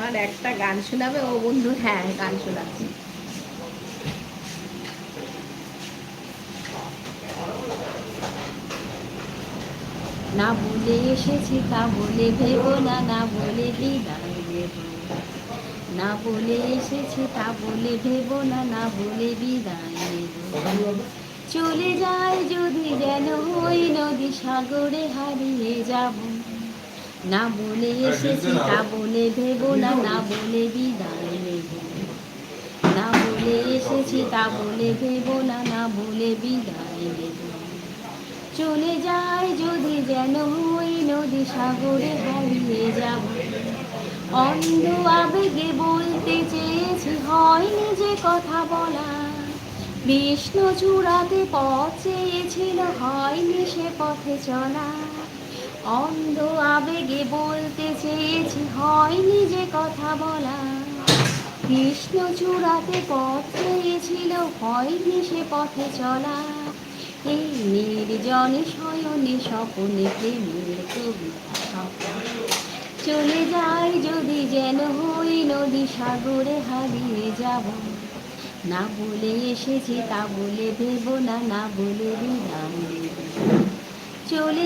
তোমার একটা গান শোনাবে? ও বন্ধু হ্যাঁ গান শোনাচ্ছে। না বলে এসেছি, তা বলে ভেবো না না বলে বিদায় দেব না বলে এসেছি, তা বলে ভেবো না না বলে বিদায় নেব। চলে যায় যদি যেন ওই নদী সাগরে হারিয়ে যাব। না বলে এসেছি, তা বলে ভেবো না না বলে বিদায় নেব। না বলে এসেছি, তা বলে ভেবো না না বলে বিদায় নেব। চলে যায় যদি যেন ওই নদী সাগরে হারিয়ে যাব। অন্ধ আবেগে বলতে চেয়েছি, হয়নি যে কথা বলা। বিষ্ণু চূড়াতে পথ চেয়েছিল, হয়নি সে পথে চলা। অন্ধ আবেগে বলতে চেয়েছি, হয়নি যে কথা বলা। কৃষ্ণ চূড়াতে পথ চেয়েছিল হয়নি সে পথে চলা। এই নির্জনে শয়নে স্বপনে প্রেমের কবিতা চলে যায় যদি যেন হই নদী সাগরে হারিয়ে যাব। না বলে এসেছি, তা বলে ভেবো না না বলে বিদায় চলে